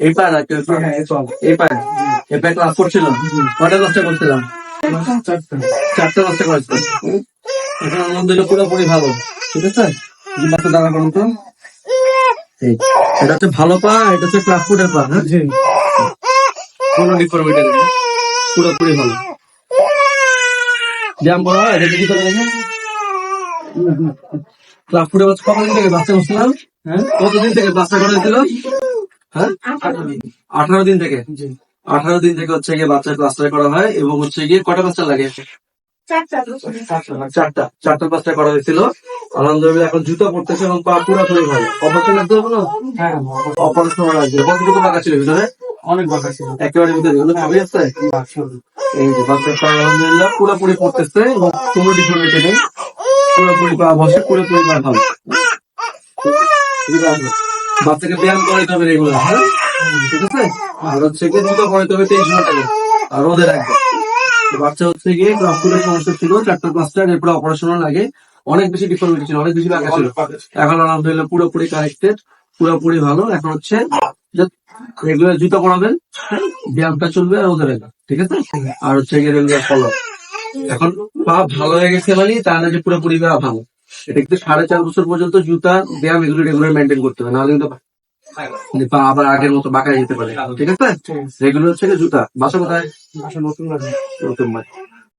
এই কেউ এই পায় এই ক্লাস করছিল কটা ক্লাসটা করছিলাম? চারটে। ক্লাসটা করেছিল এখন আলহামদুলিল্লাহ পুরোপুরি ভালো। ঠিক আছে? বাচ্চা দাঁড়া করুন তো। এটা হচ্ছে ভালো পা এটা হচ্ছে ক্লাস ফুডের পা হ্যাঁ? কোনো ডিফরমিটি নেই। পুরোপুরি ভালো। ব্যায়াম করা হয় এটা কি করে ক্লাস ফুডে বাচ্চা কতদিন থেকে বাচ্চা করছিলাম? হ্যাঁ? কতদিন থেকে বাচ্চা করে দিল হ্যাঁ? আঠারো দিন। থেকে? আঠারো দিন থেকে হচ্ছে গিয়ে বাচ্চার ক্লাস্টার করা হয় এবং হচ্ছে গিয়ে কটা বাচ্চা লাগে? চারটা। চারটা পাঁচটা করা হয়েছিল। আলহামদুলিল্লাহ এখন জুতো পড়তেছে এবং পা পুরোপুরি ভালো। অপারেশন লাগতে হবে না অপারেশন লাগবে। কতটুকু টাকা ছিল ভিতরে? অনেক বাঁকা ছিল। একেবারে ভিতরে। এগুলো সবই আছে? এই যে আলহামদুলিল্লাহ পুরোপুরি পড়তেছে এবং কোনো ডিফারেন্ট নেই। পুরোপুরি পা বসে পুরোপুরি পা ভালো? বাচ্চাকে ব্যায়াম করাইতে হবে রেগুলার হ্যাঁ? ঠিক আছে? আর হচ্ছে গিয়ে জুতো পরাইতে হবে তেইশ ঘণ্টা আর রোদে রাখবে। বাচ্চা হচ্ছে গিয়ে ক্লাসের সমস্যা ছিল, চারটা পাঁচটা, এরপরে অপারেশনও লাগে। অনেক বেশি ডিফারেন্ট ছিল, অনেক বেশি লাগা ছিল। এখন আলহামদুলিল্লাহ পুরোপুরি কারেক্টেড পুরোপুরি ভালো। এখন হচ্ছে রেগুলার জুতো পরাবেন হ্যাঁ? ব্যায়ামটা চলবে আর ওদের ঠিক আছে? আর হচ্ছে গিয়ে রেগুলার ফলো এখন পা ভালো হয়ে গেছে মানে তা না যে পুরোপুরি ভালো। এটা কিন্তু সাড়ে চার বছর পর্যন্ত জুতা ব্যায়াম এগুলো রেগুলার মেনটেন করতে হবে নাহলে কিন্তু মানে পা আবার আগের মতো বাঁকা যেতে পারে। ঠিক আছে? রেগুলার হচ্ছে জুতা? বাসা কোথায়? বাসা নতুন নতুন